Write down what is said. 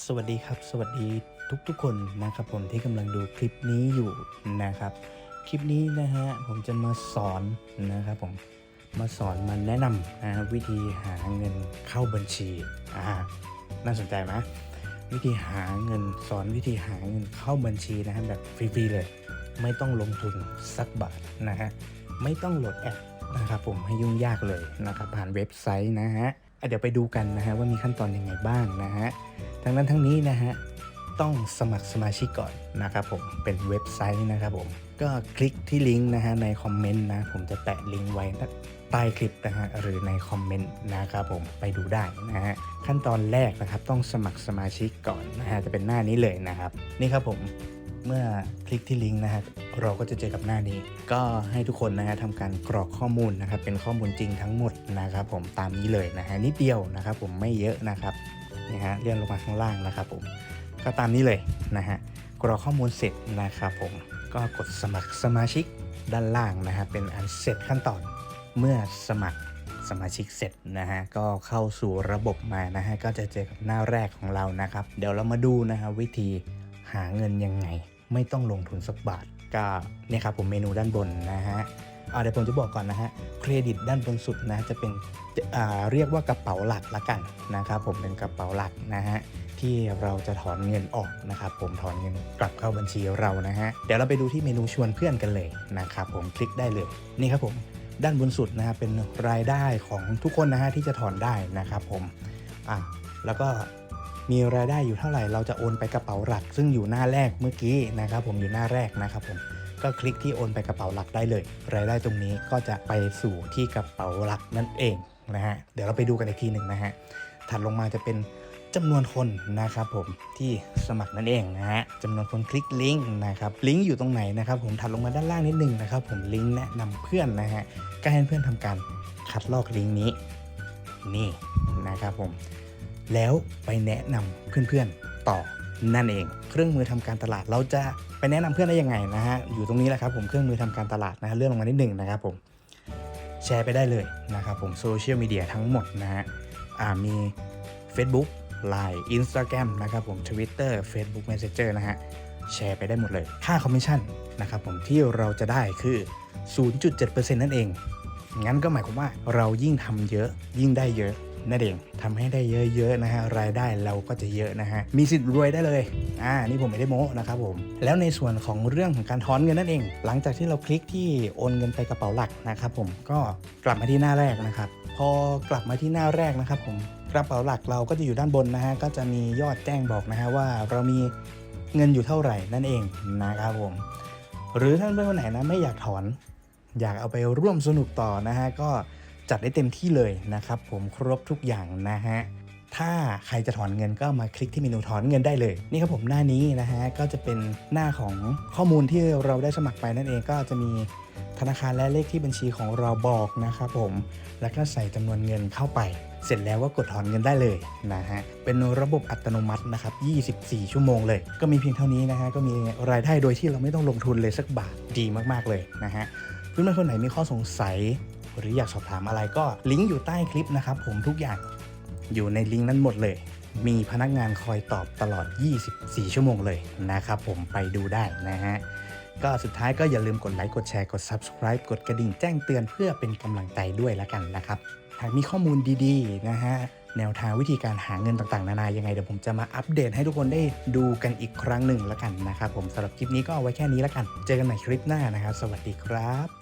สวัสดีครับ สวัสดีทุกๆคนนะครับผมที่กำลังดูคลิปนี้อยู่นะครับ คลิปนี้นะฮะผมจะมาสอนนะครับผมมาสอนมาแนะนำนะวิธีหาเงินเข้าบัญชีอ่าน่าสนใจไหมวิธีหาเงินสอนวิธีหาเงินเข้าบัญชีนะฮะแบบฟรีๆเลย ไม่ต้องลงทุนสักบาทนะฮะไม่ต้องโหลดแอปนะครับผมให้ยุ่งยากเลยนะครับผ่านเว็บไซต์นะฮะอะเดี๋ยวไปดูกันนะฮะว่ามีขั้นตอนยังไงบ้างนะฮะ ทั้งนั้นทั้งนี้นะฮะต้องสมัครสมาชิกก่อนนะครับผมเป็นเว็บไซต์นะครับผมก็คลิกที่ลิงก์นะฮะในคอมเมนต์นะผมจะแปะลิงก์ไว้ใต้คลิปนะฮะหรือในคอมเมนต์นะครับผมไปดูได้นะฮะขั้นตอนแรกนะครับต้องสมัครสมาชิกก่อนนะฮะจะเป็นหน้านี้เลยนะครับ นี่ครับผมเมื่อคลิกที่ลิงก์นะฮะเราก็จะเจอกับหน้านี้ ก็ให้ทุกคนนะฮะทำการกรอกข้อมูลนะครับเป็นข้อมูลจริงทั้งหมดนะครับผมตามนี้เลยนะฮะนิดเดียวนะครับผมไม่เยอะนะครับ นี่ฮะเลื่อนลงมาข้างล่างนะครับผมก็ตามนี้เลยนะฮะกรอกข้อมูลเสร็จนะครับผมก็กดสมัครสมาชิกด้านล่างนะฮะเป็นอันเสร็จขั้นตอนเมื่อสมัครสมาชิกเสร็จนะฮะก็เข้าสู่ระบบมานะฮะก็จะเจอกับหน้าแรกของเรานะครับ เดี๋ยวเรามาดูนะฮะวิธีหาเงินยังไง ไม่ต้องลงทุนสักบาทก็เนี่ยครับผมเมนูด้านบนนะฮะ เดี๋ยวผมจะบอกก่อนนะฮะเครดิตด้านบนสุดนะจะเป็นเรียกว่ากระเป๋าหลักละกันนะครับผมเป็นกระเป๋าหลักนะฮะที่เราจะถอนเงินออกนะครับผมถอนเงินกลับเข้าบัญชีเรานะฮะเดี๋ยวเราไปดูที่เมนูชวนเพื่อนกันเลยนะครับผมคลิกได้เลยนี่ครับผมด้านบนสุดนะฮะเป็นรายได้ของทุกคนนะฮะที่จะถอนได้นะครับผมอะแล้วก็มีรายได้อยู่เท่าไหร่เราจะโอนไปกระเป๋าหลัก ซึ่งอยู่หน้าแรกเมื่อกี้นะครับผมอยู่หน้าแรกนะครับผม ก็คลิกที่โอนไปกระเป๋าหลักได้เลย รายได้ตรงนี้ก็จะไปสู่ที่กระเป๋าหลักนั่นเองนะฮะเดี๋ยวเราไปดูกันอีกทีหนึ่งนะฮะถัดลงมาจะเป็นจำนวนคนนะครับผมที่สมัครนั่นเองนะฮะจำนวนคนคลิกลิงก์นะครับลิงก์อยู่ตรงไหนนะครับผมถัดลงมาด้านล่างนิดนึงนะครับผมลิงก์แนะนำเพื่อนนะฮะก็ให้เพื่อนทำการคัดลอกลิงก์นี้นี่นะครับผมแล้วไปแนะนำเพื่อนๆต่อ นั่นเอง เครื่องมือทำการตลาดเราจะไปแนะนำเพื่อนได้ยังไงนะฮะอยู่ตรงนี้แหละครับผมเครื่องมือทำการตลาดนะฮะเลื่อนลงมานิดหนึ่งนะครับผมแชร์ไปได้เลยนะครับผมโซเชียลมีเดียทั้งหมดนะฮะอ่ามี Facebook Line Instagram นะครับผม Twitter Facebook Messenger นะฮะแชร์ไปได้หมดเลย ค่าคอมมิชชั่นนะครับผมที่เราจะได้คือ 0.7%นั่นเอง งั้นก็หมายความว่าเรายิ่งทำเยอะยิ่งได้เยอะ นั่นเองทำให้ได้เยอะๆนะฮะรายได้เราก็จะเยอะนะฮะมีสิทธิ์รวยได้เลยอ่านี่ผมไม่ได้โม้นะครับผมแล้วในส่วนของเรื่องของการถอนเงินนั่นเอง หลังจากที่เราคลิกที่โอนเงินไปกระเป๋าหลักนะครับผมก็กลับมาที่หน้าแรกนะครับพอกลับมาที่หน้าแรกนะครับผมกระเป๋าหลักเราก็จะอยู่ด้านบนนะฮะก็จะมียอดแจ้งบอกนะฮะว่าเรามีเงินอยู่เท่าไหร่นั่นเองนะครับผมหรือท่านเพื่อนคนไหนนะไม่อยากถอน อยากเอาไปร่วมสนุกต่อนะฮะก็ จัดได้เต็มที่เลยนะครับ ผมครบทุกอย่างนะฮะถ้าใครจะถอนเงินก็มาคลิกที่เมนูถอนเงินได้เลย นี่ครับผมหน้านี้นะฮะก็จะเป็นหน้าของข้อมูลที่เราได้สมัครไปนั่นเองก็จะมีธนาคารและเลขที่บัญชีของเราบอกนะครับผมแล้วก็ใส่จำนวนเงินเข้าไป เสร็จแล้วก็กดถอนเงินได้เลยนะฮะเป็นระบบอัตโนมัตินะครับ 24 ชั่วโมงเลย ก็มีเพียงเท่านี้นะฮะก็มีรายได้โดยที่เราไม่ต้องลงทุนเลยสักบาทดีมากๆเลยนะฮะเพื่อนๆคนไหนมีข้อสงสัย หรืออยากสอบถามอะไรก็ลิงก์อยู่ใต้คลิปนะครับผมทุกอย่างอยู่ในลิงก์นั้นหมดเลย มีพนักงานคอยตอบตลอด 24 ชั่วโมงเลยนะครับผมไปดูได้นะฮะก็สุดท้ายก็อย่าลืมกดไลค์กดแชร์กด Subscribe กดกระดิ่งแจ้งเตือนเพื่อเป็นกำลังใจด้วยละกันนะครับหากมีข้อมูลดีๆนะฮะแนวทางวิธีการหาเงินต่างๆ นานายังไงเดี๋ยวผมจะมาอัปเดตให้ทุกคนได้ดูกันอีกครั้งหนึ่งละกันนะครับผมสำหรับคลิปนี้ก็เอาไว้แค่นี้ละกัน เจอกันใหม่คลิปหน้านะครับ สวัสดีครับ